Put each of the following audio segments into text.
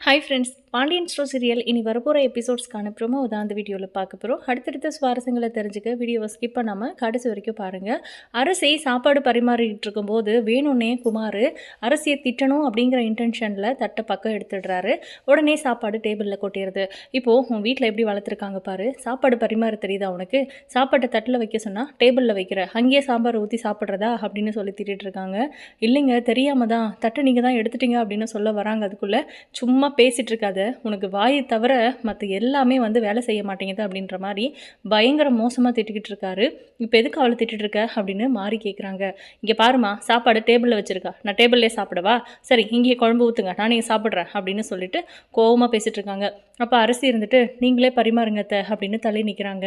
Hi friends Pandian Stores serial இனி வரப்போகிற எபிசோட்ஸ்க்கான promo தான் அந்த வீடியோவில் பார்க்க போகிறோம் அடுத்தடுத்த சுவாரஸ்யங்களை தெரிஞ்சுக்க வீடியோவை ஸ்கிப் பண்ணாமல் கடைசி வரைக்கும் பாருங்கள் அரசி சாப்பாடு பரிமாறிக்கிட்டு இருக்கும்போது வேணும்னே குமார் அரசியை திட்டணும் அப்படிங்கிற இன்டென்ஷனில் தட்டை பக்கம் எடுத்துடுறாரு. உடனே சாப்பாடு டேபிளில் கொட்டிடுது. இப்போது உன் வீட்டில் எப்படி வளர்த்துருக்காங்க பாரு? சாப்பாடு பரிமாற தெரியுதா உனக்கு? சாப்பாட்டை தட்டில் வைக்க சொன்னால் டேபிளில் வைக்கிற அங்கேயே சாம்பார் ஊற்றி சாப்பிட்றதா அப்படின்னு சொல்லி திட்டிகிட்டு இருக்காங்க. இல்லைங்க தெரியாமல் தான் தட்டை நீங்கள் தான் எடுத்துட்டீங்க அப்படின்னு சொல்ல வராங்க அதுக்குள்ளே. சும்மா பேசிகிட்டு இருக்காது. உனக்கு வாயை தவிர மற்ற எல்லாமே வந்து வேலை செய்ய மாட்டேங்குது அப்படின்ற மாதிரி பயங்கர மோசமாக திட்டிக்கிட்டு இருக்காரு. இப்போ எதுக்கு அவளை திட்டிட்டு இருக்க அப்படின்னு மாறி கேட்குறாங்க இங்கே பாருமா சாப்பாடு டேபிளில் வச்சுருக்கா. நான் டேபிள்லேயே சாப்பிடவா? சரி இங்கேயே குழம்பு ஊற்றுங்க நான் நீங்கள் சாப்பிட்றேன் அப்படின்னு சொல்லிட்டு கோவமாக பேசிகிட்டு இருக்காங்க. அப்போ அரசி இருந்துட்டு நீங்களே பரிமாறுங்க த அப்படின்னு தள்ளி நிற்கிறாங்க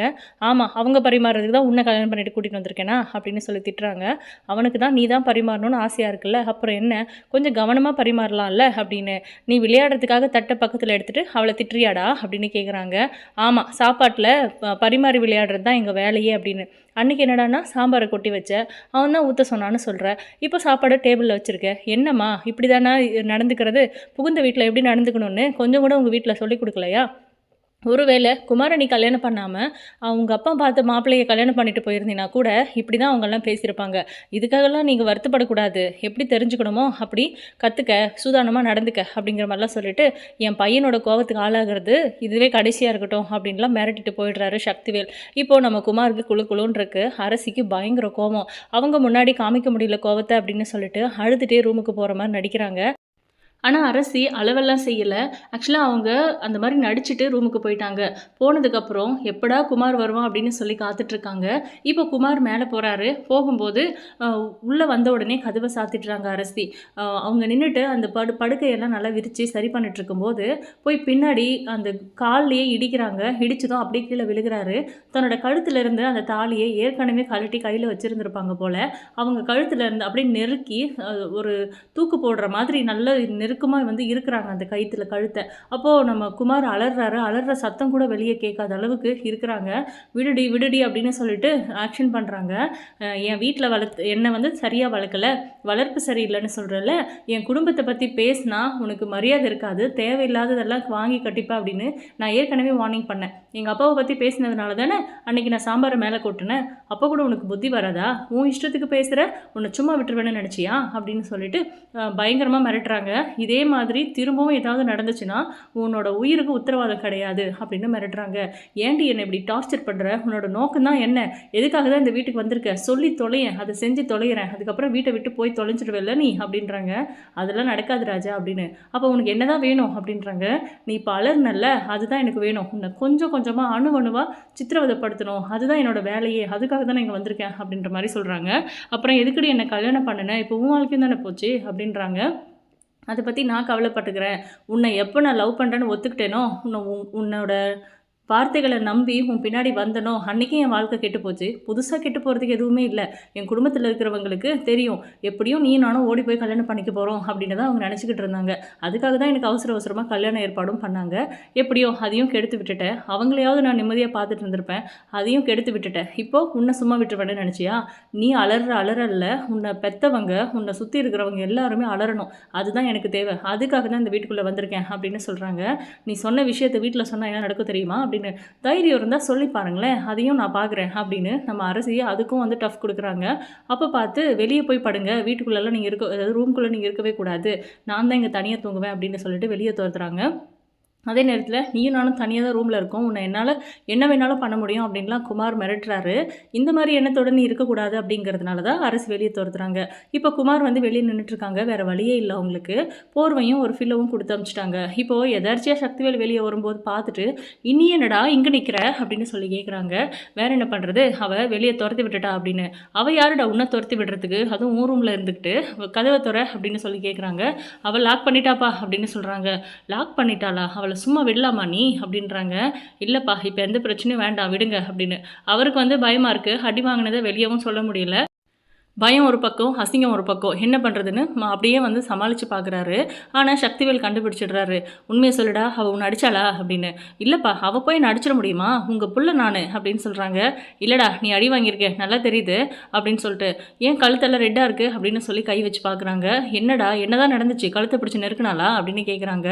ஆமாம் அவங்க பரிமாறுறதுக்கு தான் உன்னை கல்யாணம் பண்ணிட்டு கூட்டிகிட்டு வந்திருக்கேனா? அப்படின்னு சொல்லி திட்டுறாங்க. அவனுக்கு தான் நீ தான் பரிமாறணும்னு ஆசையாக இருக்குல்ல அப்புறம் என்ன? கொஞ்சம் கவனமாக பரிமாறலாம்ல அப்படின்னு. நீ விளையாடுறதுக்காக தட்டை பக்கத்து பக்கத்தில் எடுத்துகிட்டு அவளை திட்டுறியாடா? அப்படின்னு கேட்குறாங்க ஆமாம் சாப்பாட்டில் பரிமாறி விளையாடுறது தான் எங்கள் வேலையே அப்படின்னு. அன்றைக்கி என்னடானா சாம்பாரை கொட்டி வச்ச. அவன் தான் ஊற்ற சொன்னான்னு சொல்கிற இப்போ சாப்பாடு டேபிளில் வச்சுருக்க. என்னம்மா இப்படி தானே நடந்துக்கிறது? புகுந்த வீட்டில் எப்படி நடந்துக்கணும்னு? கொஞ்சம் கூட உங்கள் வீட்டில் சொல்லி கொடுக்கலையா? ஒருவேளை குமாரணி கல்யாணம் பண்ணாமல் அவங்க அப்பா பார்த்து மாப்பிள்ளையை கல்யாணம் பண்ணிட்டு போயிருந்தீங்கன்னா கூட இப்படி தான் அவங்கெல்லாம் பேசியிருப்பாங்க. இதுக்காகலாம் நீங்கள் வருத்தப்படக்கூடாது. எப்படி தெரிஞ்சுக்கணுமோ அப்படி கற்றுக்க சூதானமாக நடந்துக்க அப்படிங்கிற மாதிரிலாம் சொல்லிட்டு என் பையனோட கோவத்துக்கு ஆளாகிறது இதுவே கடைசியாக இருக்கட்டும் அப்படின்லாம் மிரட்டிட்டு போயிடுறாரு சக்திவேல். இப்போது நம்ம குமாருக்கு குழு குழுன்னு இருக்கு. அரசிக்கு பயங்கர கோவம். அவங்க முன்னாடி காமிக்க முடியல கோவத்தை அப்படின்னு சொல்லிட்டு அழுதுகிட்டே ரூமுக்கு போகிற மாதிரி நடிக்கிறாங்க. ஆனால் அரசி அளவெல்லாம் செய்யலை. ஆக்சுவலாக அவங்க அந்த மாதிரி நடிச்சுட்டு ரூமுக்கு போயிட்டாங்க. போனதுக்கப்புறம் எப்படா குமார் வருவான் அப்படின்னு சொல்லி காத்துட்ருக்காங்க. இப்போ குமார் மேலே போகிறாரு போகும்போது உள்ளே வந்த உடனே கதவை சாத்திட்டுறாங்க அரசி. அவங்க நின்றுட்டு அந்த படு படுக்கையெல்லாம் நல்லா விரித்து சரி பண்ணிட்டு இருக்கும்போது போய் பின்னாடி அந்த கால்லையே இடிக்கிறாங்க. இடிச்சதும் அப்படியே கீழே விழுகிறாரு. தன்னோட கழுத்துலேருந்து அந்த தாலியை ஏற்கனவே கழட்டி கையில் வச்சுருந்துருப்பாங்க போல். அவங்க கழுத்துலேருந்து அப்படியே நெருக்கி ஒரு தூக்கு போடுற மாதிரி நல்ல நெருக்கமாக வந்து இருக்கிறாங்க அந்த கயிற்றுல கழுத்தை. அப்போது நம்ம குமார் அலறாரு அலற சத்தம் கூட வெளியே கேட்காத அளவுக்கு இருக்கிறாங்க. விடுடி விடுடி அப்படின்னு சொல்லிட்டு ஆக்ஷன் பண்ணுறாங்க என் வீட்டில் வளர்த்து என்னை வந்து சரியாக வளர்க்கல. வளர்ப்பு சரியில்லைன்னு சொல்கிறல என் குடும்பத்தை பற்றி பேசினா உனக்கு மரியாதை இருக்காது. தேவையில்லாததெல்லாம் வாங்கி கட்டிப்பா அப்படின்னு நான் ஏற்கனவே வார்னிங் பண்ணேன். எங்கள் அப்பாவை பற்றி பேசினதுனால தானே அன்றைக்கி நான் சாம்பாரை மேலே கொட்டினேன் அப்போ கூட உனக்கு புத்தி வராதா? உன் இஷ்டத்துக்கு பேசுகிற உன்னை சும்மா விட்டுருவேன்னு நினச்சியா? அப்படின்னு சொல்லிட்டு பயங்கரமாக மிரட்டுறாங்க. இதே மாதிரி திரும்பவும் ஏதாவது நடந்துச்சுன்னா உன்னோட உயிருக்கு உத்தரவாதம் கிடையாது அப்படின்னு மிரட்டுறாங்க. ஏன்டி என்னை இப்படி டார்ச்சர் பண்ணுற உன்னோட நோக்கம் தான் என்ன? எதுக்காக தான் இந்த வீட்டுக்கு வந்திருக்க? சொல்லி தொலையேன். அதை செஞ்சு தொலைகிறேன் அதுக்கப்புறம் வீட்டை விட்டு போய் தொலைஞ்சிடுவேல்ல நீ? அப்படின்றாங்க. அதெல்லாம் நடக்காது ராஜா அப்படின்னு. அப்போ உனக்கு என்னதான் வேணும்? அப்படின்றாங்க. நீ இப்போ அலர்னல்ல அதுதான் எனக்கு வேணும். உன்னை கொஞ்சம் கொஞ்சமாக அணு அணுவாக சித்திரவதைப்படுத்தணும். அதுதான் என்னோடய வேலையே. அதுக்காக தான் நான் இங்கே வந்திருக்கேன் அப்படின்ற மாதிரி சொல்கிறாங்க அப்புறம் எதுக்கடி என்னை கல்யாணம் பண்ணினேன் இப்போ உன் வாழ்க்கையும் தானே போச்சு அப்படின்றாங்க. அதை பற்றி நான் கவலைப்பட்டுக்கிறேன். உன்னை எப்போ நான் லவ் பண்ணுறேன்னு ஒத்துக்கிட்டேனோ உன்னை உன் உன்னோட வார்த்தைகளை நம்பி உன் பின்னாடி வந்தனோ அன்றைக்கி என் வாழ்க்கை கெட்டு போச்சு புதுசாக கெட்டு போகிறதுக்கு எதுவுமே இல்லை. என் குடும்பத்தில் இருக்கிறவங்களுக்கு தெரியும். எப்படியும் நீ நானும் ஓடி போய் கல்யாணம் பண்ணிக்க போகிறோம் அப்படின்னு தான் அவங்க நினச்சிக்கிட்டு இருந்தாங்க. அதுக்காக தான் எனக்கு அவசர அவசரமாக கல்யாண ஏற்பாடும் பண்ணாங்க. எப்படியோ அதையும் கெடுத்து விட்டுட்டேன். அவங்களையாவது நான் நிம்மதியாக பார்த்துட்டு இருந்திருப்பேன். அதையும் கெடுத்து விட்டுட்டேன். இப்போ உன்னை சும்மா விட்டுருவேன்னு நினச்சியா? நீ அலற அலறல்ல உன்னை பெத்தவங்க உன்னை சுற்றி இருக்கிறவங்க எல்லாருமே அலறணும். அதுதான் எனக்கு தேவை. அதுக்காக தான் இந்த வீட்டுக்குள்ளே வந்திருக்கேன் அப்படின்னு சொல்கிறாங்க நீ சொன்ன விஷயத்தை வீட்டில் சொன்னால் என்ன நடக்கும் தெரியுமா அப்படின்னு தைரியம் இருந்தால் சொல்லி பாருங்களேன் அதையும் நான் பார்க்குறேன் அப்படின்னு நம்ம அரசியை அதுக்கும் வந்து டஃப் கொடுக்குறாங்க. அப்போ பார்த்து வெளியே போய் படுங்க வீட்டுக்குள்ளெல்லாம் நீங்கள் இருக்க அதாவது ரூம்குள்ளே நீங்கள் இருக்கவே கூடாது. நான் தான் இங்கே தனியாக தூங்குவேன் அப்படின்னு சொல்லிட்டு வெளியே துரத்துறாங்க. அதே நேரத்தில் நீயும் நானும் தனியாக தான் ரூமில் இருக்கோம். உன்னை என்னால் என்ன வேணாலும் பண்ண முடியும் அப்படின்லாம் குமார் மிரட்டுறாரு. இந்த மாதிரி எண்ணத்தோட நீ இருக்கக்கூடாது அப்படிங்கிறதுனால தான் அரசு வெளியே துரத்துறாங்க. இப்போ குமார் வந்து வெளியே நின்றுட்டுருக்காங்க வேறு வழியே இல்லை அவங்களுக்கு. போர்வையும் ஒரு ஃபில்லவும் கொடுத்து அமிச்சிட்டாங்க. இப்போது எதார்ச்சியாக சக்திவேல் வெளியே வரும்போது பார்த்துட்டு இனி என்னடா இங்கே நிற்கிற அப்படின்னு சொல்லி கேட்குறாங்க வேற என்ன பண்ணுறது அவள் வெளியே துரத்தி விட்டுட்டா? அப்படின்னு. அவள் யாருடா உன்னை துரத்தி விடுறதுக்கு? அதுவும் ஊர் ரூமில் இருந்துக்கிட்டு கதவை துற? அப்படின்னு சொல்லி கேட்குறாங்க அவள் லாக் பண்ணிட்டாப்பா? அப்படின்னு சொல்கிறாங்க லாக் பண்ணிட்டாளா? அவள் சும்மா விடலாமா நீ? அப்படின்றாங்க. இல்லைப்பா இப்போ எந்த பிரச்சனையும் வேண்டாம் விடுங்க அப்படின்னு. அவருக்கு வந்து பயமாக இருக்குது அடி வாங்கினதை வெளியவும் சொல்ல முடியல. பயம் ஒரு பக்கம் அசிங்கம் ஒரு பக்கம். என்ன பண்ணுறதுன்னு அப்படியே வந்து சமாளித்து பார்க்குறாரு ஆனால் சக்திவேல் கண்டுபிடிச்சிடுறாரு. உண்மையை சொல்லுடா அவள் உன்னை அடித்தாளா அப்படின்னு. இல்லைப்பா அவள் போய் நடிச்சிட முடியுமா? உங்கள் புள்ள நான் அப்படின்னு சொல்கிறாங்க இல்லைடா நீ அடி வாங்கியிருக்க நல்லா தெரியுது அப்படின்னு சொல்லிட்டு. ஏன் கழுத்தெல்லாம் ரெட்டாக இருக்குது அப்படின்னு சொல்லி கை வச்சு பார்க்குறாங்க என்னடா என்னதான் நடந்துச்சு? கழுத்தை பிடிச்சி நெருக்கினாலா அப்படின்னு கேட்குறாங்க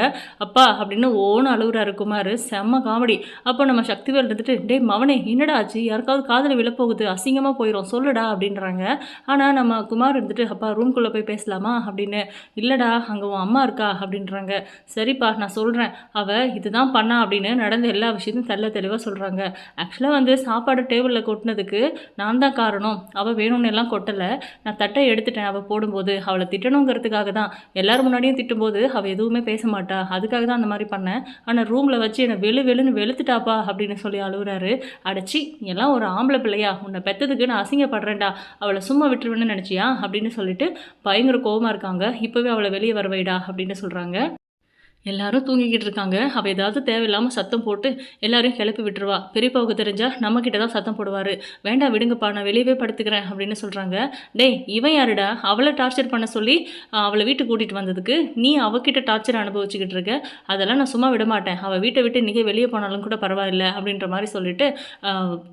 அப்பா அப்படின்னு ஓன அழுகுறாரு குமார். செம்ம காமெடி. அப்போ நம்ம சக்திவேல் இருந்துட்டு டேய் மவனே என்னடா ஆச்சு? யாருக்காவது காதில் விழப்போகுது. அசிங்கமாக போயிடும் சொல்லுடா அப்படின்றாங்க. ஆனால் நம்ம குமார் இருந்துட்டு அப்பா ரூம்குள்ளே போய் பேசலாமா? அப்படின்னு இல்லைடா அங்கே உன் அம்மா இருக்கா? அப்படின்றாங்க. சரிப்பா நான் சொல்கிறேன் அவள் இதுதான் பண்ணா அப்படின்னு நடந்த எல்லா விஷயத்தையும் தெல்ல தெளிவாக சொல்கிறாங்க ஆக்சுவலாக வந்து சாப்பாடு டேபிளில் கொட்டினதுக்கு நான் தான் காரணம். அவள் வேணும்னு எல்லாம் கொட்டலை. நான் தட்டை எடுத்துட்டேன் அவள் போடும்போது. அவளை திட்டணுங்கிறதுக்காக தான். எல்லோரும் முன்னாடியும் திட்டும்போது அவள் எதுவுமே பேச மாட்டா. அதுக்காக தான் அந்த மாதிரி பண்ணேன். ஆனால் ரூமில் வச்சு என்னை வெளு வெளுன்னு வெளுத்துட்டாப்பா அப்படின்னு சொல்லி அழுகுறாரு அடைச்சி எல்லாம் ஒரு ஆம்பளை பிள்ளையா. உன்னை பெற்றதுக்கு நான் அசிங்கப்படுறேன்டா. அவளை சும்மா விட்டுருவேன்னு நினச்சியா? அப்படின்னு சொல்லிட்டு பயங்கர கோவமா இருக்காங்க. இப்போவே அவளை வெளியே வரவைடா அப்படின்னு சொல்கிறாங்க எல்லாரும் தூங்கிக்கிட்டு இருக்காங்க. அவள் ஏதாவது தேவையில்லாமல் சத்தம் போட்டு எல்லாரையும் கிளப்பி விட்டுருவா. பெரியப்பாவுக்கு தெரிஞ்சால் நம்மக்கிட்ட தான் சத்தம் போடுவார். வேண்டாம் விடுங்கப்பா நான் வெளியவே படுத்துக்கிறேன் அப்படின்னு சொல்கிறாங்க டேய் இவன் யாருடா? அவளை டார்ச்சர் பண்ண சொல்லி அவளை வீட்டுக்கு கூட்டிகிட்டு வந்ததுக்கு நீ அவகிட்ட டார்ச்சர் அனுபவிச்சுக்கிட்டு இருக்க. அதெல்லாம் நான் சும்மா விட மாட்டேன் அவள் வீட்டை விட்டு இன்றைக்கி வெளியே போனாலும் கூட பரவாயில்ல அப்படின்ற மாதிரி சொல்லிட்டு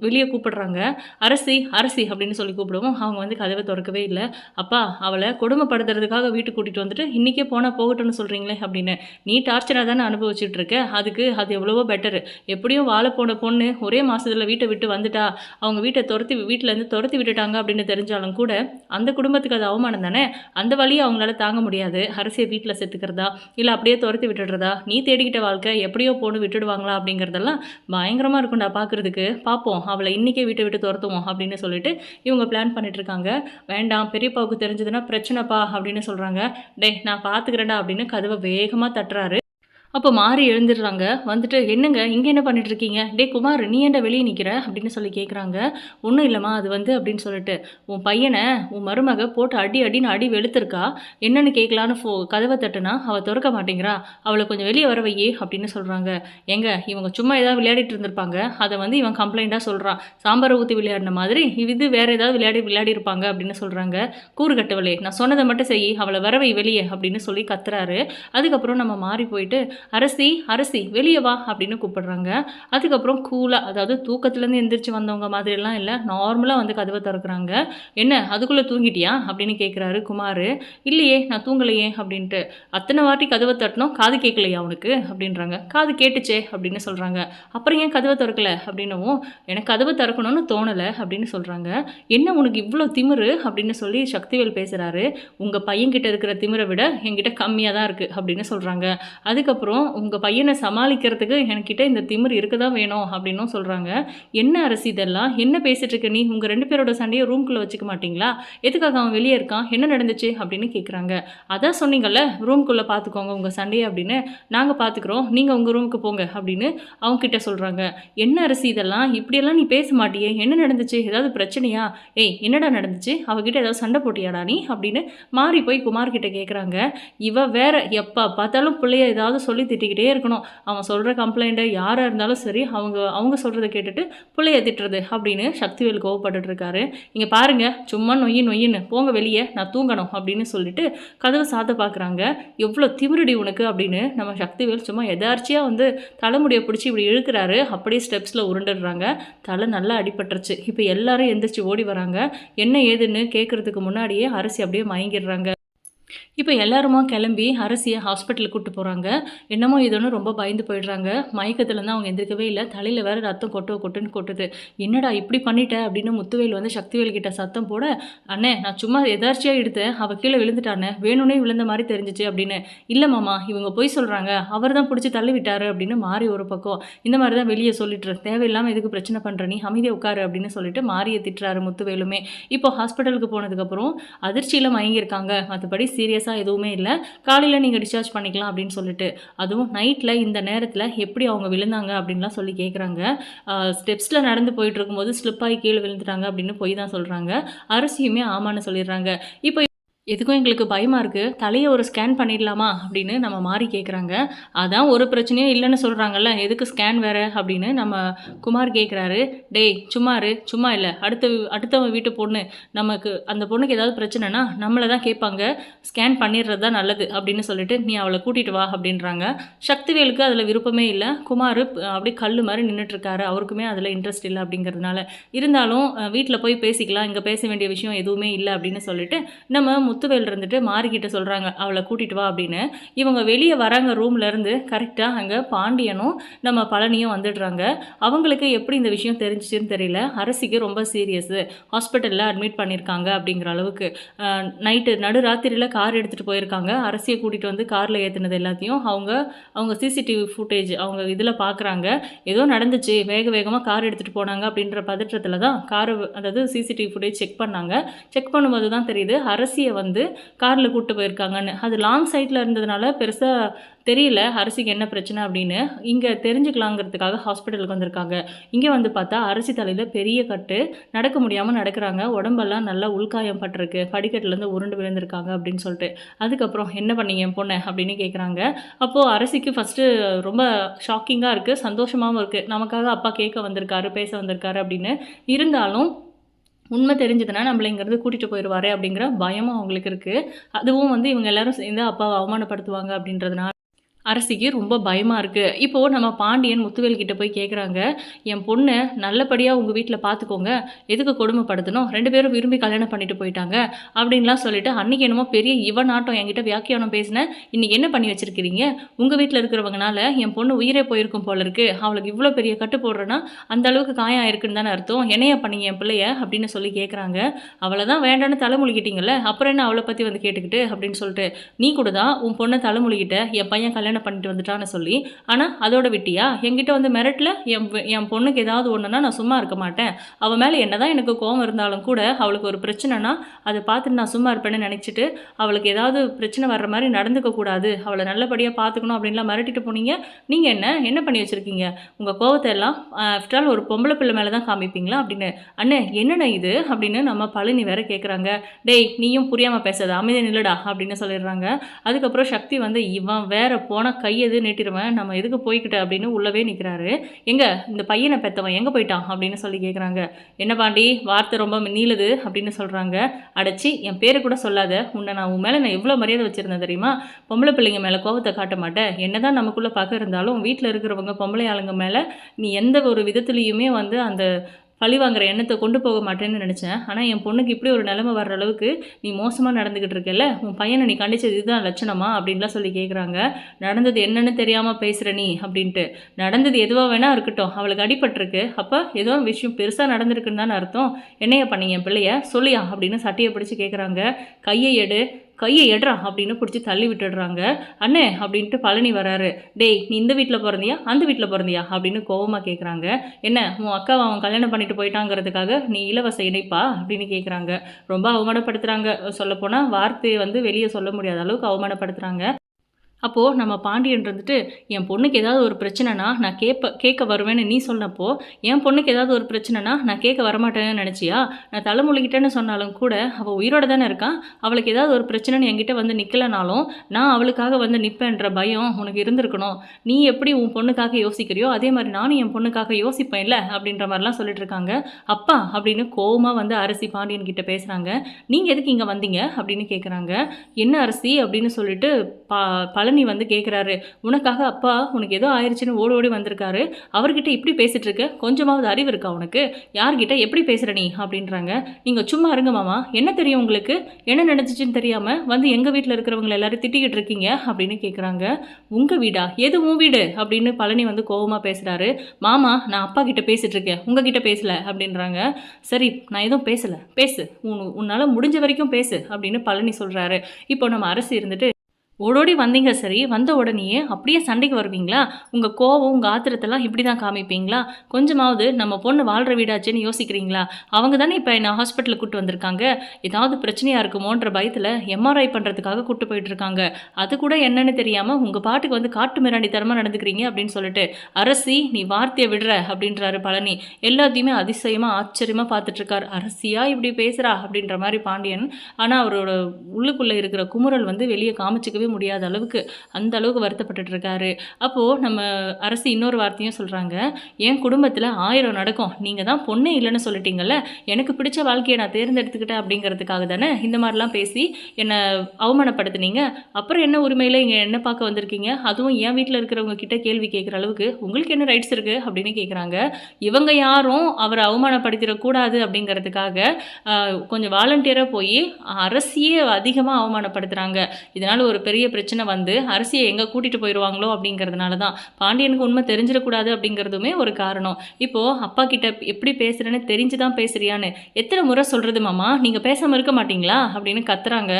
வெளியே கூப்பிடுறாங்க. அரசி அரசி அப்படின்னு சொல்லி கூப்பிடுவோம். அவங்க வந்து கதவை திறக்கவே இல்லை. அப்பா அவளை கொடுமைப்படுத்துறதுக்காக வீட்டுக்கு கூட்டிகிட்டு வந்துட்டு இன்றைக்கே போனால் போகட்டும்னு சொல்கிறீங்களே அப்படின்னு. நீ நீ டார்ச்சராக தானே அனுபவிச்சுட்டு இருக்க அதுக்கு அது எவ்வளவோ பெட்டரு எப்படியும் வாழ போன பொண்ணு ஒரே மாதத்தில் வீட்டை விட்டு வந்துட்டா. அவங்க வீட்டை துரத்தி வீட்டிலேருந்து துரத்தி விட்டுட்டாங்க அப்படின்னு தெரிஞ்சாலும் கூட அந்த குடும்பத்துக்கு அது அவமானம் தானே? அந்த வழியை அவங்களால தாங்க முடியாது. அரசியை வீட்டில் செத்துக்கிறதா? இல்லை அப்படியே துரத்தி விட்டுடுறதா? நீ தேடிக்கிட்ட வாழ்க்கை எப்படியோ பொண்ணு விட்டுடுவாங்களா அப்படிங்கிறதெல்லாம் பயங்கரமாக இருக்கும்டா பார்க்குறதுக்கு பார்ப்போம் அவளை இன்றைக்கே வீட்டை விட்டு துரத்துவோம் அப்படின்னு சொல்லிட்டு இவங்க பிளான் பண்ணிட்டு இருக்காங்க வேண்டாம் பெரியப்பாவுக்கு தெரிஞ்சதுன்னா பிரச்சனைப்பா அப்படின்னு சொல்கிறாங்க டேய் நான் பார்த்துக்கிறேன்டா அப்படின்னு கதவை வேகமாக தட்டுறாரு அப்போ மாறி எழுந்துடுறாங்க. வந்துட்டு என்னங்க? இங்கே என்ன பண்ணிட்டு இருக்கீங்க டே குமார் நீ ஏன்டா வெளியே நிற்கிற அப்படின்னு சொல்லி கேட்குறாங்க ஒன்றும் இல்லைம்மா அது வந்து அப்படின்னு சொல்லிட்டு உன் பையனை உன் மருமக போட்டு அடி அடின்னு அடி வெளுத்திருக்கா? என்னன்னு கேட்கலான்னு ஃபோ கதவை தட்டுனா அவள் திறக்க மாட்டேங்கிறா. அவளை கொஞ்சம் வெளியே வர வையே அப்படின்னு சொல்கிறாங்க எங்க இவங்க சும்மா ஏதாவது விளையாடிட்டு இருந்திருப்பாங்க? அதை வந்து இவன் கம்ப்ளைண்ட்டாக சொல்கிறான் சாம்பார் ஊற்றி விளையாடின மாதிரி இது வேறு ஏதாவது விளையாடி விளையாடி இருப்பாங்க அப்படின்னு சொல்கிறாங்க கூறுகட்டவளே நான் சொன்னதை மட்டும் செய் அவளை வரவை வெளியே அப்படின்னு சொல்லி கத்துறாரு. அதுக்கப்புறம் நம்ம மாறி போயிட்டு அரசி அரசி வெளியே வா அப்படின்னு கூப்பிடுறாங்க. அதுக்கப்புறம் கூலாக அதாவது தூக்கத்துலேருந்து எந்திரிச்சு வந்தவங்க மாதிரிலாம் இல்லை. நார்மலாக வந்து கதவை திறக்கிறாங்க. என்ன அதுக்குள்ளே தூங்கிட்டியா? அப்படின்னு கேட்குறாரு குமார். இல்லையே நான் தூங்கலையே அப்படின்ட்டு. அத்தனை வாட்டி கதவை தட்டினோம் காது கேட்கலையா அவனுக்கு அப்படின்றாங்க. காது கேட்டுச்சே அப்படின்னு சொல்கிறாங்க. அப்புறம் ஏன் கதவை திறக்கல? அப்படின்னவும் எனக்கு கதவை திறக்கணும்னு தோணலை அப்படின்னு சொல்கிறாங்க. என்ன உனக்கு இவ்வளோ திமிரு? அப்படின்னு சொல்லி சக்திவேல் பேசுகிறாரு. உங்கள் பையன்கிட்ட இருக்கிற திமிரை விட என்கிட்ட கம்மியாக தான் இருக்குது அப்படின்னு சொல்கிறாங்க. அதுக்கப்புறம் உங்கள் பையனை சமாளிக்கிறதுக்கு என்கிட்ட இந்த திமிர் இருக்க தான் வேணும் அப்படின்னும் சொல்கிறாங்க என்ன அரசு இதெல்லாம்? என்ன பேசிட்டு இருக்க நீ? உங்கள் ரெண்டு பேரோட சண்டையை ரூம்குள்ளே வச்சுக்க மாட்டிங்களா? எதுக்காக அவன் வெளியே இருக்கான்? என்ன நடந்துச்சு? அப்படின்னு கேட்குறாங்க அதான் சொன்னீங்கல்ல ரூம்குள்ளே பார்த்துக்கோங்க உங்கள் சண்டையை அப்படின்னு. நாங்கள் பார்த்துக்குறோம் நீங்கள் உங்கள் ரூமுக்கு போங்க அப்படின்னு அவங்க கிட்ட சொல்கிறாங்க என்ன அரசி இதெல்லாம்? இப்படியெல்லாம் நீ பேச மாட்டியே. என்ன நடந்துச்சு? ஏதாவது பிரச்சனையா? ஏய் என்னடா நடந்துச்சு? அவகிட்ட ஏதாவது சண்டை போட்டியாடா நீ? அப்படின்னு மாறி போய் குமார்கிட்ட கேட்குறாங்க இவ வேற எப்போ பார்த்தாலும் பிள்ளைய ஏதாவது சொல்லி திட்டிக்கிட்டே இருக்கணும். அவன் சொல்கிற கம்ப்ளைண்ட்டை யாராக இருந்தாலும் சரி அவங்க அவங்க சொல்கிறத கேட்டுட்டு பிள்ளைய திட்டுறது அப்படின்னு சக்திவேல் கோவப்பட்டுட்டு இருக்காரு இங்கே பாருங்க சும்மா நொய்யி நொய்யின்னு போங்க வெளியே நான் தூங்கணும் அப்படின்னு சொல்லிட்டு கதவை சாத்த பார்க்குறாங்க எவ்வளோ திமிருடி உனக்கு அப்படின்னு நம்ம சக்திவேல் சும்மா எதார்ச்சியாக வந்து தலைமுடியை பிடிச்சி இப்படி இழுக்கிறாரு. அப்படியே ஸ்டெப்ஸில் உருண்டுடுறாங்க. தலை நல்லா அடிபட்டுருச்சு. இப்போ எல்லாரும் எந்திரிச்சு ஓடி வராங்க. என்ன ஏதுன்னு கேட்குறதுக்கு முன்னாடியே அரசி அப்படியே மயங்கிடுறாங்க. இப்போ எல்லாருமா கிளம்பி அரசியை ஹாஸ்பிட்டலுக்கு கூட்டு போகிறாங்க என்னமோ இதோன்னு ரொம்ப பயந்து போயிடுறாங்க. மயக்கத்துலேருந்து அவங்க எந்திரிக்கவே இல்லை. தலையில் வேற ரத்தம் கொட்டோ கொட்டுன்னு கொட்டுது. என்னடா இப்படி பண்ணிட்ட அப்படின்னு முத்துவேல் வந்து சக்திவேல் கிட்ட சத்தம் போட அண்ணே நான் சும்மா எதார்ச்சியாக எடுத்தேன். அவள் கீழே விழுந்துட்டானே. வேணும்னே விழுந்த மாதிரி தெரிஞ்சிச்சு அப்படின்னு. இல்லை மாமா இவங்க போய் சொல்கிறாங்க அவர் தான் பிடிச்சி தள்ளி விட்டார் அப்படின்னு மாறி ஒரு பக்கம். இந்த மாதிரி தான் வெளியே சொல்லிட்டு தேவையில்லாமல் எதுக்கு பிரச்சனை பண்ணுற நீ அமைதியாக உட்காரு அப்படின்னு சொல்லிட்டு மாறியை திட்டுறாரு முத்துவேலுமே. இப்போ ஹாஸ்பிட்டலுக்கு போனதுக்கப்புறம் அதிர்ச்சியில் மயங்கியிருக்காங்க. மற்றபடி சீரியஸ் சீரியஸாக எதுவுமே இல்லை. காலையில் நீங்கள் டிஸ்சார்ஜ் பண்ணிக்கலாம் அப்படின்னு சொல்லிட்டு. அதுவும் நைட்டில் இந்த நேரத்தில் எப்படி அவங்க விழுந்தாங்க அப்படின்லாம் சொல்லி கேட்குறாங்க ஸ்டெப்ஸில் நடந்து போயிட்டு இருக்கும்போது ஸ்லிப் ஆகி கீழே விழுந்துட்டாங்க அப்படின்னு போய் தான் சொல்கிறாங்க அரசியுமே ஆமான்னு சொல்லிடுறாங்க. இப்போ எதுக்கும் எங்களுக்கு பயமாக இருக்குது தலையை ஒரு ஸ்கேன் பண்ணிடலாமா அப்படின்னு நம்ம மாறி கேட்குறாங்க அதான் ஒரு பிரச்சனையும் இல்லைன்னு சொல்கிறாங்கல்ல எதுக்கு ஸ்கேன் வேறு அப்படின்னு நம்ம குமார் கேட்குறாரு டேய் சும்மா இரு சும்மா இல்லை அடுத்த அடுத்தவன் வீட்டு பொண்ணு நமக்கு அந்த பொண்ணுக்கு ஏதாவது பிரச்சனைனா நம்மளை தான் கேட்பாங்க. ஸ்கேன் பண்ணிடுறது தான் நல்லது அப்படின்னு சொல்லிட்டு நீ அவளை கூட்டிகிட்டு வா அப்படின்றாங்க. சக்திவேலுக்கு அதில் விருப்பமே இல்லை. குமார் அப்படியே கல் மாதிரி நின்றுட்டுருக்காரு அவருக்குமே அதில் இன்ட்ரெஸ்ட் இல்லை அப்படிங்கிறதுனால. இருந்தாலும் வீட்டில் போய் பேசிக்கலாம் இங்கே பேச வேண்டிய விஷயம் எதுவுமே இல்லை அப்படின்னு சொல்லிட்டு நம்ம முத்துவேல் இருந்துட்டு மாறிக்கிட்ட சொல்கிறாங்க அவளை கூட்டிகிட்டு வா அப்படின்னு. இவங்க வெளியே வராங்க ரூம்லேருந்து கரெக்டாக அங்கே பாண்டியனும் நம்ம பழனியும் வந்துடுறாங்க. அவங்களுக்கு எப்படி இந்த விஷயம் தெரிஞ்சிச்சுன்னு தெரியல. அரசிக்கு ரொம்ப சீரியஸு ஹாஸ்பிட்டலில் அட்மிட் பண்ணியிருக்காங்க அப்படிங்கிற அளவுக்கு. நைட்டு நடுராத்திரியில் கார் எடுத்துகிட்டு போயிருக்காங்க. அரசியை கூட்டிகிட்டு வந்து காரில் ஏற்றுனது எல்லாத்தையும் அவங்க அவங்க சிசிடிவி ஃபுட்டேஜ் அவங்க இதில் பார்க்குறாங்க ஏதோ நடந்துச்சு. வேக வேகமாக கார் எடுத்துகிட்டு போனாங்க அப்படின்ற பதற்றத்தில் தான் காரை அதாவது சிசிடிவி ஃபுட்டேஜ் செக் பண்ணாங்க. செக் பண்ணும்போது தான் தெரியுது அரசியை வந்து வந்து காரில் கூப்பிட்டு போயிருக்காங்கன்னு. அது லாங் சைட்டில் இருந்ததுனால பெருசாக தெரியல அரசிக்கு என்ன பிரச்சனை அப்படின்னு. இங்கே தெரிஞ்சுக்கலாங்கிறதுக்காக ஹாஸ்பிட்டலுக்கு வந்திருக்காங்க. இங்கே வந்து பார்த்தா அரசி தலையில் பெரிய கட்டு நடக்க முடியாமல் நடக்கிறாங்க. உடம்பெல்லாம் நல்லா உள்காயம் பட்டிருக்கு. படிக்கட்டுலேருந்து உருண்டு விழுந்திருக்காங்க அப்படின்னு சொல்லிட்டு. அதுக்கப்புறம் என்ன பண்ணீங்க என் பொண்ணு அப்படின்னு கேட்குறாங்க அப்போது அரசிக்கு ஃபஸ்ட்டு ரொம்ப ஷாக்கிங்காக இருக்குது சந்தோஷமாகவும் இருக்குது நமக்காக அப்பா கேட்க வந்திருக்காரு பேச வந்திருக்காரு அப்படின்னு. இருந்தாலும் உண்மை தெரிஞ்சதுன்னா நம்மளை இங்கேருந்து கூட்டிகிட்டு போயிடுவாரு அப்படிங்கிற பயமும் அவங்களுக்கு இருக்குது அதுவும் வந்து இவங்க எல்லாரும் சேர்ந்து அப்பாவை அவமானப்படுத்துவாங்க அப்படின்றதுனால அரசிக்கு ரொம்ப பயமாக இருக்குது இப்போது நம்ம பாண்டியன் முத்துவேல் கிட்ட போய் கேட்குறாங்க என் பொண்ணை நல்லபடியாக உங்கள் வீட்டில் பார்த்துக்கோங்க எதுக்கு கொடுமைப்படுத்தணும்? ரெண்டு பேரும் விரும்பி கல்யாணம் பண்ணிட்டு போயிட்டாங்க. அப்படின்லாம் சொல்லிட்டு அன்றைக்கி என்னமோ பெரிய இவன் நாட்டம் என்கிட்ட வியாக்கியானம் பேசினேன் இன்றைக்கி என்ன பண்ணி வச்சுருக்கிறீங்க? உங்கள் வீட்டில் இருக்கிறவங்கனால என் பொண்ணு உயிரே போயிருக்கும் போல இருக்குது அவளுக்கு இவ்வளோ பெரிய கட்டு போடுறேன்னா அந்த அளவுக்கு காயம் ஆயிருக்குன்னு தானே அர்த்தம். என்னையா பண்ணீங்க என் பிள்ளைய? அப்படின்னு சொல்லி கேட்குறாங்க அவளை தான் வேண்டான்னு தலைமொழிக்கிட்டீங்கல்ல அப்புறம் என்ன அவளை பற்றி வந்து கேட்டுக்கிட்டு? அப்படின்னு சொல்லிட்டு நீ கூட தான் உன் பொண்ணை தலைமொழிக்கிட்ட என் பையன் கல்யாணம் கல்யாணம் பண்ணிட்டு வந்துட்டான்னு சொல்லி ஆனால் அதோட விட்டியா? என்கிட்ட வந்து மிரட்டில்? என் என் பொண்ணுக்கு ஏதாவது ஒன்றுனா நான் சும்மா இருக்க மாட்டேன். அவள் மேலே என்ன தான் எனக்கு கோவம் இருந்தாலும் கூட அவளுக்கு ஒரு பிரச்சனைனா அதை பார்த்துட்டு நான் சும்மா இருப்பேன்னு நினச்சிட்டு அவளுக்கு ஏதாவது பிரச்சனை வர்ற மாதிரி நடந்துக்க கூடாது. அவளை நல்லபடியாக பார்த்துக்கணும் அப்படின்லாம் மிரட்டிட்டு போனீங்க. நீங்கள் என்ன? என்ன பண்ணி வச்சுருக்கீங்க? உங்கள் கோவத்தை எல்லாம் ஆஃப்டர் ஆல் ஒரு பொம்பளை பிள்ளை மேலே தான் காமிப்பீங்களா அப்படின்னு. அண்ணே என்னென்ன இது? அப்படின்னு நம்ம பழனி வேற கேட்குறாங்க டேய் நீயும் புரியாமல் பேசாத அமைதி நில்லடா அப்படின்னு சொல்லிடுறாங்க. அதுக்கப்புறம் சக்தி வந்து இவன் வேற போன கை எது நீட்டிடுவேன் நம்ம எதுக்கு போய்கிட்ட அப்படின்னு உள்ளவே நிற்கிறாரு எங்கே? இந்த பையனை பெற்றவன் எங்கே போயிட்டான்? அப்படின்னு சொல்லி கேட்குறாங்க என்ன பாண்டி வார்த்தை ரொம்ப நீளுது அப்படின்னு சொல்கிறாங்க அடைச்சி என் பேரை கூட சொல்லாத. உன்னை நான் உன் மேலே நான் எவ்வளோ மரியாதை வச்சுருந்தேன் தெரியுமா? பொம்பளை பிள்ளைங்க மேலே கோபத்தை காட்ட மாட்டேன். என்ன தான் நமக்குள்ளே பகை இருந்தாலும் வீட்டில் இருக்கிறவங்க பொம்பளை ஆளுங்க மேலே நீ எந்த ஒரு விதத்துலேயுமே வந்து அந்த பழி வாங்குற எண்ணத்தை கொண்டு போக மாட்டேன்னு நினச்சேன். ஆனால் என் பொண்ணுக்கு இப்படி ஒரு நிலைமை வர்ற அளவுக்கு நீ மோசமாக நடந்துக்கிட்டு இருக்கல உன் பையனை நீ கண்டிச்சது இதுதான் லட்சணமா? அப்படின்லாம் சொல்லி கேட்குறாங்க நடந்தது என்னன்னு தெரியாமல் பேசுகிற நீ அப்படின்ட்டு. நடந்தது எதுவாக வேணால் இருக்கட்டும். அவளுக்கு அடிபட்டிருக்கு. அப்போ ஏதோ விஷயம் பெருசாக நடந்திருக்குன்னு தானே அர்த்தம். என்னைய பண்ணீங்க என் பிள்ளைய சொல்லியா? அப்படின்னு சட்டையை பிடிச்சி கேட்குறாங்க கையை எடு. கையை எடுறா அப்படின்னு பிடிச்சி தள்ளி விட்டுடுறாங்க. அண்ணே அப்படின்ட்டு பழனி வராரு. டேய் நீ இந்த வீட்டில் பிறந்தியா? அந்த வீட்டில் பிறந்தியா? அப்படின்னு கோவமாக கேட்குறாங்க என்ன உன் அக்காவை அவன் கல்யாணம் பண்ணிட்டு போயிட்டாங்கிறதுக்காக நீ இலவச இணைப்பா? அப்படின்னு கேட்குறாங்க ரொம்ப அவமானப்படுத்துகிறாங்க சொல்லப்போனால் வார்த்தையை வந்து வெளியே சொல்ல முடியாத அளவுக்கு அவமானப்படுத்துகிறாங்க அப்போது நம்ம பாண்டியன் இருந்துட்டு என் பொண்ணுக்கு ஏதாவது ஒரு பிரச்சனைனா நான் கேட்ப கேட்க வருவேன்னு நீ சொன்னப்போ என் பொண்ணுக்கு ஏதாவது ஒரு பிரச்சனைனா நான் கேட்க வரமாட்டேன்னு நினச்சியா? நான் தலைமொழிகிட்டேன்னு சொன்னாலும் கூட அவள் உயிரோட தானே இருக்கான் அவளுக்கு ஏதாவது ஒரு பிரச்சனைன்னு என்கிட்ட வந்து நிற்கலனாலும் நான் அவளுக்காக வந்து நிற்பேன்ற பயம் உனக்கு இருந்திருக்கணும். நீ எப்படி உன் பொண்ணுக்காக யோசிக்கிறியோ அதே மாதிரி நானும் என் பொண்ணுக்காக யோசிப்பேன்ல அப்படின்ற மாதிரிலாம் சொல்லிட்டு இருக்காங்க. அப்பா அப்படின்னு கோவமாக வந்து அரசி பாண்டியன் கிட்ட பேசுகிறாங்க நீங்கள் எதுக்கு இங்கே வந்தீங்க? அப்படின்னு கேட்குறாங்க என்ன அரசி? அப்படின்னு சொல்லிட்டு பா பழனி வந்து கேட்குறாரு உனக்காக அப்பா உனக்கு ஏதோ ஆயிடுச்சுன்னு ஓடி ஓடி வந்திருக்காரு. அவர்கிட்ட இப்படி பேசிட்டு இருக்க? கொஞ்சமாவது அறிவு இருக்கா உனக்கு? யார்கிட்ட எப்படி பேசுகிற நீ? அப்படின்றாங்க. நீங்கள் சும்மா இருங்க மாமா. என்ன தெரியும் உங்களுக்கு? என்ன நினச்சிச்சின்னு தெரியாமல் வந்து எங்கள் வீட்டில் இருக்கிறவங்க எல்லாரும் திட்டிக்கிட்டு இருக்கீங்க? அப்படின்னு கேட்குறாங்க உங்கள் வீடா? எது உன் வீடு? அப்படின்னு பழனி வந்து கோபமாக பேசுகிறாரு மாமா நான் அப்பா கிட்ட பேசிட்டு இருக்கேன். உங்ககிட்ட பேசல அப்படின்றாங்க. சரி நான் எதுவும் பேசலை. பேசு. உன் உன்னால் முடிஞ்ச வரைக்கும் பேசு அப்படின்னு பழனி சொல்கிறாரு இப்போ நம்ம அரசு இருந்துட்டு ஓடோடி வந்தீங்க சரி வந்த உடனேயே அப்படியே சண்டைக்கு வருவீங்களா? உங்கள் கோவம் உங்கள் ஆத்திரத்தெல்லாம் இப்படி தான் காமிப்பீங்களா? கொஞ்சமாவது நம்ம பொண்ணு வாழ்கிற வீடாச்சுன்னு யோசிக்கிறீங்களா? அவங்க தானே இப்போ என்ன ஹாஸ்பிட்டலுக்கு கூட்டு வந்திருக்காங்க. ஏதாவது பிரச்சனையாக இருக்குமோன்ற பயத்தில் எம்ஆர்ஐ பண்ணுறதுக்காக கூப்பிட்டு போயிட்டுருக்காங்க அது கூட என்னன்னு தெரியாமல் உங்கள் பாட்டுக்கு வந்து காட்டு மிராண்டித்தனமாக நடந்துக்கிறீங்க அப்படின்னு சொல்லிட்டு அரசி நீ வார்த்தையை விடுற அப்படின்றாரு பழனி. எல்லாத்தையுமே அதிசயமாக ஆச்சரியமாக பார்த்துட்ருக்கார். அரசியா இப்படி பேசுகிறா அப்படின்ற மாதிரி பாண்டியன். ஆனால் அவரோட உள்ளுக்குள்ளே இருக்கிற குமுறல் வந்து வெளியே காமிச்சிக்கவே முடியாத அளவுக்கு அந்த அளவுக்கு வருத்தப்பட்டுட்டு இருக்காரு அப்போது நம்ம அரசு இன்னொரு வார்த்தையும் சொல்கிறாங்க என் குடும்பத்தில் ஆயிரம் நடக்கும். நீங்கள் தான் பொண்ணே இல்லைன்னு சொல்லிட்டீங்கல்ல? எனக்கு பிடிச்ச வாழ்க்கையை நான் தேர்ந்தெடுத்துக்கிட்டேன் அப்படிங்கிறதுக்காக தானே இந்த மாதிரிலாம் பேசி என்னை அவமானப்படுத்துனீங்க? அப்புறம் என்ன உரிமையில் இங்கே என்ன பார்க்க வந்திருக்கீங்க? அதுவும் என் வீட்டில் இருக்கிறவங்க கிட்ட கேள்வி கேட்குற அளவுக்கு உங்களுக்கு என்ன ரைட்ஸ் இருக்குது அப்படின்னு கேட்குறாங்க இவங்க யாரும் அவரை அவமானப்படுத்திடக்கூடாது அப்படிங்கிறதுக்காக கொஞ்சம் வாலண்டியராக போய் அரசியே அதிகமாக அவமானப்படுத்துகிறாங்க இதனால் ஒரு பெரிய பெரிய பிரச்சனை வந்து அரசியை எங்கே கூட்டிகிட்டு போயிடுவாங்களோ அப்படிங்கிறதுனால தான் பாண்டியனுக்கு உண்மை தெரிஞ்சிடக்கூடாது அப்படிங்கிறதுமே ஒரு காரணம். இப்போது அப்பா கிட்ட எப்படி பேசுகிறேன்னு தெரிஞ்சு தான் பேசுறியான்னு. எத்தனை முறை சொல்கிறது மாமா? நீங்கள் பேசாமல் இருக்க மாட்டீங்களா? அப்படின்னு கத்துறாங்க.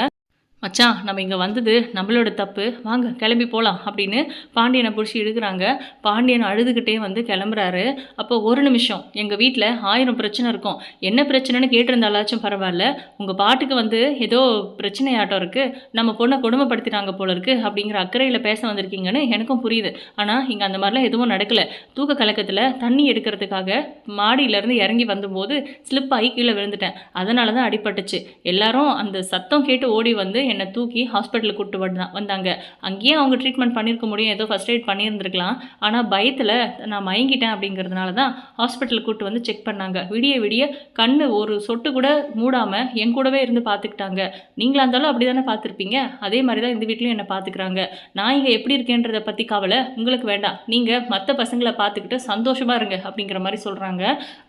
மச்சான் நம்ம இங்கே வந்தது நம்மளோட தப்பு. வாங்க கிளம்பி போகலாம் அப்படின்னு பாண்டியனை பிடிச்சி இழுக்கிறாங்க. பாண்டியன் அழுதுகிட்டே வந்து கிளம்புறாரு. அப்போ ஒரு நிமிஷம் எங்கள் வீட்டில் ஆயிரம் பிரச்சனை இருக்கும். என்ன பிரச்சனைன்னு கேட்டிருந்தாலாச்சும் பரவாயில்ல. உங்கள் பாட்டுக்கு வந்து ஏதோ பிரச்சனையாட்டம் இருக்குது நம்ம பொண்ணை கொடுமைப்படுத்தினாங்க போல இருக்குது அப்படிங்கிற அக்கறையில் பேச வந்திருக்கீங்கன்னு எனக்கும் புரியுது. ஆனால் இங்கே அந்த மாதிரிலாம் எதுவும் நடக்கலை. தூக்க கலக்கத்தில் தண்ணி எடுக்கிறதுக்காக மாடியிலேருந்து இறங்கி வந்தபோது ஸ்லிப் ஆகி கீழே விழுந்துட்டேன். அதனால தான் அடிபட்டுச்சு. எல்லாரும் அந்த சத்தம் கேட்டு ஓடி வந்து என்னை தூக்கி ஹாஸ்பிட்டலுக்கு கூப்பிட்டு வந்தா வந்தாங்க. அங்கேயே அவங்க ட்ரீட்மெண்ட் பண்ணியிருக்க முடியும். ஏதோ ஃபஸ்ட் எய்ட் பண்ணியிருந்திருக்கலாம். ஆனால் பயத்தில் நான் மயங்கிட்டேன் அப்படிங்கிறதுனால தான் ஹாஸ்பிட்டலுக்கு கூப்பிட்டு வந்து செக் பண்ணாங்க. விடிய விடிய கண் ஒரு சொட்டு கூட மூடாமல் என் கூடவே இருந்து பார்த்துக்கிட்டாங்க. நீங்களாக இருந்தாலும் அப்படி தானே பார்த்துருப்பீங்க? அதே மாதிரி தான் இந்த வீட்லேயும் என்னை பார்த்துக்கிறாங்க. நான் இங்கே எப்படி இருக்கேன்றதை பற்றி கவலை உங்களுக்கு வேண்டாம். நீங்கள் மற்ற பசங்களை பார்த்துக்கிட்டு சந்தோஷமாக இருங்க அப்படிங்கிற மாதிரி சொல்கிறாங்க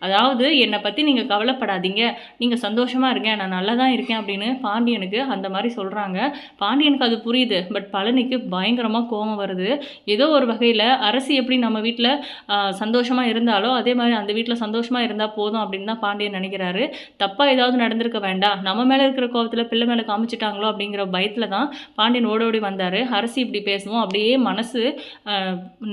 அதாவது என்னை பற்றி நீங்கள் கவலைப்படாதீங்க. நீங்கள் சந்தோஷமாக இருங்க. நான் நல்லா தான் இருக்கேன் அப்படின்னு பாண்டியனுக்கு அந்த மாதிரி சொல்கிறாங்க பாண்டியனுக்கு அது புரியுது. பட் பழனிக்கு பயங்கரமாக கோபம் வருது. ஏதோ ஒரு வகையில் அரசி எப்படி நம்ம வீட்டில் சந்தோஷமாக இருந்தாலோ அதே மாதிரி அந்த வீட்டில் சந்தோஷமாக இருந்தால் போதும் அப்படின்னு தான் பாண்டியன் நினைக்கிறாரு. தப்பாக ஏதாவது நடந்திருக்க வேண்டாம். நம்ம மேலே இருக்கிற கோபத்தில் பிள்ளை மேலே காமிச்சிட்டாங்களோ அப்படிங்கிற பயத்தில் தான் பாண்டியன் ஓட ஓடி வந்தார். அரசி இப்படி பேசுவோம். அப்படியே மனசு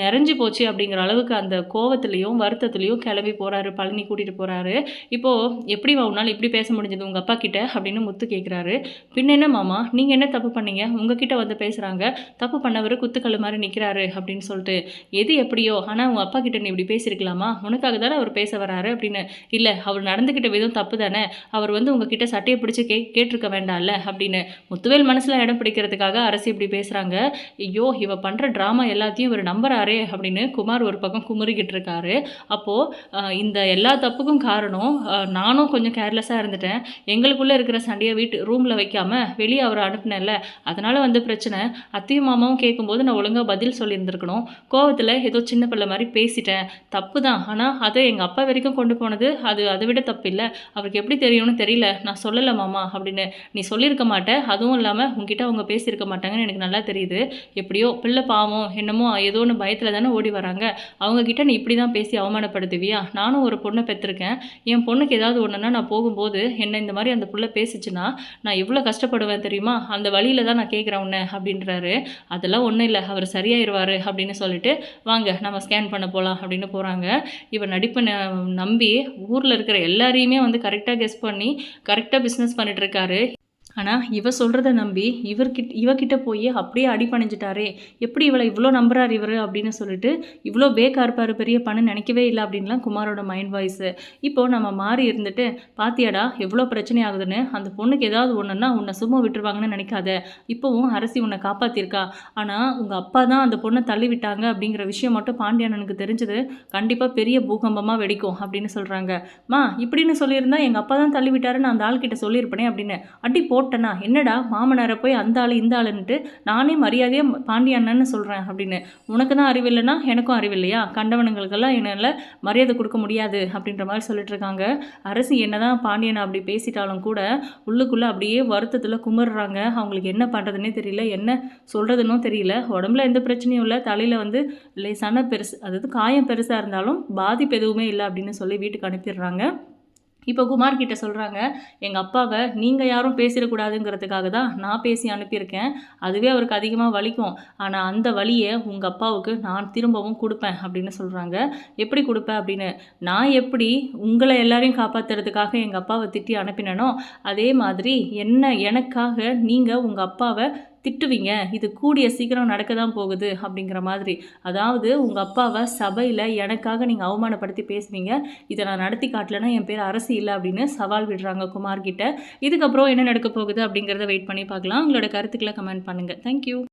நிறைஞ்சு போச்சு அப்படிங்கிற அளவுக்கு அந்த கோவத்துலேயும் வருத்தத்துலேயும் கிளம்பி போகிறாரு பழனி கூட்டிகிட்டு போகிறாரு இப்போது எப்படி உன்னால் இப்படி பேச முடிஞ்சது உங்கள் அப்பா கிட்ட அப்படின்னு முத்து கேட்குறாரு பின்ன என்ன மாமா? நீங்கள் என்ன தப்பு பண்ணீங்க? உங்ககிட்ட வந்து பேசுகிறாங்க தப்பு பண்ணவர் குத்துக்கல் மாதிரி நிற்கிறாரு அப்படின்னு சொல்லிட்டு. எது எப்படியோ? ஆனால் உங்கள் அப்பா கிட்ட நீ இப்படி பேசியிருக்கலாமா? உனக்காக தானே அவர் பேச வராரு அப்படின்னு. இல்லை அவர் நடந்துக்கிட்ட விதம் தப்பு தானே? அவர் வந்து உங்ககிட்ட சட்டையை பிடிச்சி கே கேட்டிருக்க வேண்டாம்ல அப்படின்னு. முத்துவேல் மனசில் இடம் பிடிக்கிறதுக்காக அரசு இப்படி பேசுகிறாங்க ஐயோ இவ பண்ணுற ட்ராமா எல்லாத்தையும் இவர் நம்புறாரே அப்படின்னு குமார் ஒரு பக்கம் குமுறிக்கிட்டு இருக்காரு. அப்போது இந்த எல்லா தப்புக்கும் காரணம் நானும் கொஞ்சம் கேர்லெஸ்ஸாக இருந்துட்டேன். எங்களுக்குள்ளே இருக்கிற சண்டையை வீட்டு ரூமில் வைக்காம வெளியே அவர் அனுப்புனேன்ல அதனால் வந்து பிரச்சனை. அத்தையும் மாமாவும் கேட்கும்போது நான் ஒழுங்காக பதில் சொல்லியிருந்துருக்கணும். கோவத்தில் ஏதோ சின்ன பிள்ளை மாதிரி பேசிட்டேன். தப்பு தான் ஆனால் அதை எங்கள் அப்பா வரைக்கும் கொண்டு போனது அது அதை விட தப்பு இல்லை. அவருக்கு எப்படி தெரியும்னு தெரியல. நான் சொல்லலை மாமா அப்படின்னு. நீ சொல்லியிருக்க மாட்டேன் அதுவும் இல்லாமல் உங்ககிட்ட அவங்க பேசியிருக்க மாட்டாங்கன்னு எனக்கு நல்லா தெரியுது. எப்படியோ பிள்ளை பாவம் என்னமோ ஏதோ ஒன்று பயத்தில் தானே ஓடி வராங்க. அவங்கக்கிட்ட நீ இப்படி தான் பேசி அவமானப்படுத்துவியா? நானும் ஒரு பொண்ணை பெற்றிருக்கேன். என் பொண்ணுக்கு ஏதாவது ஒன்றுனா நான் போகும்போது என்ன இந்த மாதிரி அந்த புள்ள பேசிச்சுன்னா நான் எவ்வளோ கஷ்டப்படுவேன் தெரியுமா? அந்த வழியில தான் நான் கேட்குறேன் உன்னை அப்படின்றாரு. அதெல்லாம் ஒன்றும் இல்லை. அவர் சரியாயிருவார் அப்படின்னு சொல்லிட்டு வாங்க நம்ம ஸ்கேன் பண்ண போகலாம் அப்படின்னு போகிறாங்க இவர் நடிப்பை ந- நம்பி ஊரில் இருக்கிற எல்லாரையுமே வந்து கரெக்டாக கெஸ் பண்ணி கரெக்டாக பிஸ்னஸ் பண்ணிட்டு ஆனால் இவ சொல்கிறத நம்பி இவர்கிட்ட இவகிட்ட போய் அப்படியே அடி பணிஞ்சிட்டாரே. எப்படி இவளை இவ்வளோ நம்புறார் இவர் அப்படின்னு சொல்லிட்டு இவ்வளோ பேக்கா இருப்பார் பெரிய பணம் நினைக்கவே இல்லை அப்படின்லாம் குமாரோட மைண்ட் வாய்ஸு இப்போது நம்ம மாறி இருந்துட்டு பாத்தியாடா எவ்வளோ பிரச்சனை ஆகுதுன்னு அந்த பொண்ணுக்கு ஏதாவது ஒன்றுன்னா உன்னை சும்மா விட்டுருவாங்கன்னு நினைக்காத. இப்போவும் அரசி உன்னை காப்பாற்றிருக்கா ஆனால் உங்கள் அப்பா தான் அந்த பொண்ணை தள்ளி விட்டாங்க அப்படிங்கிற விஷயம் மட்டும் பாண்டியானனுக்கு தெரிஞ்சது கண்டிப்பாக பெரிய பூகம்பமாக வெடிக்கும் அப்படின்னு சொல்கிறாங்க மா இப்படின்னு சொல்லியிருந்தா எங்கள் அப்பா தான் தள்ளி விட்டாருன்னு அந்த ஆள்கிட்ட சொல்லியிருப்பேனே அப்படின்னு அடி போட்டேனா? என்னடா மாமனாரை போய் அந்த ஆள் இந்த ஆளுன்ட்டு நானே மரியாதையாக பாண்டியண்ணன்னு சொல்கிறேன் அப்படின்னு. உனக்கு தான் அறிவு இல்லைன்னா எனக்கும் அறிவு இல்லையா? கண்டவனுங்களுக்கெல்லாம் என்னால் மரியாதை கொடுக்க முடியாது அப்படின்ற மாதிரி சொல்லிட்டு இருக்காங்க. அரசு என்னதான் பாண்டியனை அப்படி பேசிட்டாலும் கூட உள்ளுக்குள்ளே அப்படியே வருத்தத்தில் குமர்றாங்க அவங்களுக்கு என்ன பண்ணுறதுனே தெரியல. என்ன சொல்கிறதுனும் தெரியல. உடம்புல எந்த பிரச்சனையும் இல்லை. தலையில் வந்து லேசான பெருசு அதாவது காயம் பெருசாக இருந்தாலும் பாதிப்பு எதுவுமே இல்லை அப்படின்னு சொல்லி வீட்டுக்கு அனுப்பிடுறாங்க. இப்போ குமார் கிட்ட சொல்கிறாங்க எங்கள் அப்பாவை நீங்கள் யாரும் பேசிடக்கூடாதுங்கிறதுக்காக தான் நான் பேசி அனுப்பியிருக்கேன். அதுவே அவருக்கு அதிகமாக வலிக்கும். ஆனால் அந்த வலியை உங்கள் அப்பாவுக்கு நான் திரும்பவும் கொடுப்பேன் அப்படின்னு சொல்கிறாங்க எப்படி கொடுப்பேன் அப்படின்னு. நான் எப்படி உங்களை எல்லாரையும் காப்பாற்றுறதுக்காக எங்கள் அப்பாவை திட்டி அனுப்பினனோ அதே மாதிரி என்ன எனக்காக நீங்கள் உங்கள் அப்பாவை திட்டுவீங்க. இது கூடிய சீக்கிரம் நடக்க தான் போகுது அப்படிங்கிற மாதிரி. அதாவது உங்கள் அப்பாவை சபையில் எனக்காக நீங்கள் அவமானப்படுத்தி பேசுவீங்க இதை நான் நடத்தி காட்டலைன்னா என் பேர் அரசு இல்லை அப்படின்னு சவால் விடுறாங்க குமார்கிட்ட. இதுக்கப்புறம் என்ன நடக்க போகுது அப்படிங்கிறத வெயிட் பண்ணி பார்க்கலாம். உங்களோட கருத்துக்களை கமெண்ட் பண்ணுங்கள் தேங்க்யூ